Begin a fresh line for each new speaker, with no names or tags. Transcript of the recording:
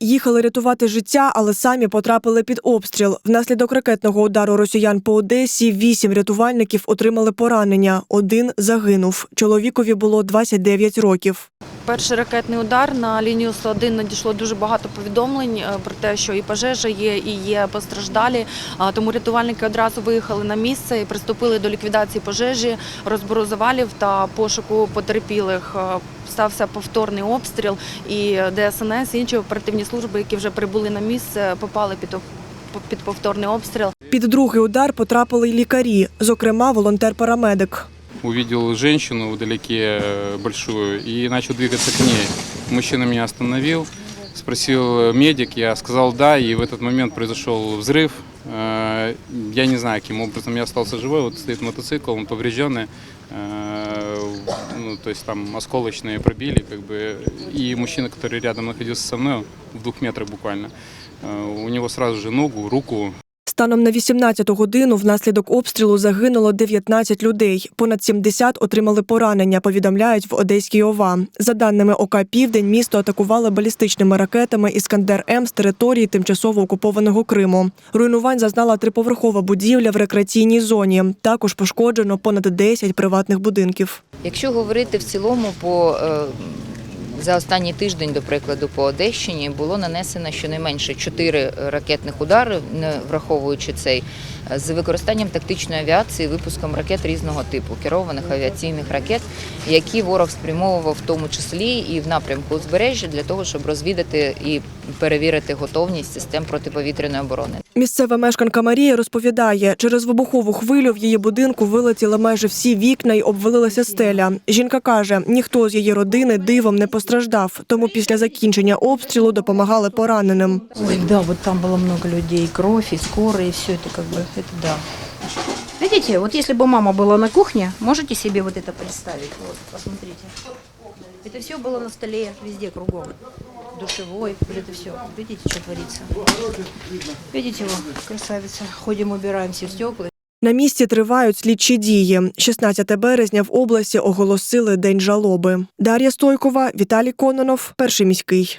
Їхали рятувати життя, але самі потрапили під обстріл. Внаслідок ракетного удару росіян по Одесі вісім рятувальників отримали поранення. Один загинув. Чоловікові було 29 років.
Перший ракетний удар на лінію 101 надійшло дуже багато повідомлень е, про те, що і пожежа є, і є постраждалі. Тому рятувальники одразу виїхали на місце і приступили до ліквідації пожежі, розбору завалів та пошуку потерпілих. Е, Стався повторний обстріл, і ДСНС, і інші оперативні служби, які вже прибули на місце, попали під під повторний обстріл.
Під другий удар потрапили й лікарі, зокрема волонтер-парамедик
увидел женщину вдалеке э, большую и начал двигаться к ней. Мужчина меня остановил, спросил э, медик, я сказал да, и в этот момент произошел взрыв. Э, Я не знаю, каким образом я остался живой. Вот стоит мотоцикл, он поврежденный, э, ну, то есть там осколочные пробили, как бы. И мужчина, который рядом находился со мной, в двух метрах буквально, э, у него сразу же ногу, руку
Станом на 18 годину внаслідок обстрілу загинуло 19 людей. Понад 70 отримали поранення, повідомляють в Одеській ОВА. За даними ОК Південь, місто атакували балістичними ракетами Іскандер М з території тимчасово окупованого Криму. Руйнувань зазнала триповерхова будівля в рекреаційній зоні. Також пошкоджено понад 10 приватних будинків.
Якщо говорити в цілому по е, за останній тиждень, до прикладу, по Одещині було нанесено щонайменше чотири ракетних удари, не враховуючи цей, з використанням тактичної авіації, випуском ракет різного типу, керованих авіаційних ракет, які ворог спрямовував в тому числі і в напрямку узбережжя для того, щоб розвідати і перевірити готовність систем протиповітряної оборони.
Місцева мешканка Марія розповідає, через вибухову хвилю в її будинку вилетіли майже всі вікна й обвалилася стеля. Жінка каже, ніхто з її родини дивом не постраждав, тому після закінчення обстрілу допомагали пораненим.
Ой, да, вот там было много людей, и кровь, и скорая, и все это как бы, это да. Видите, вот если бы мама была на кухне, можете себе вот это представить? Вот, посмотрите. Это все было на столе, везде кругом. Душевой, вот это все. Видите, что творится? Видите, его, красавица. Ходим, убираем все стекла.
На місці тривають слідчі дії. 16 березня в області оголосили день жалоби. Дар'я Стойкова, Віталій Кононов, перший міський.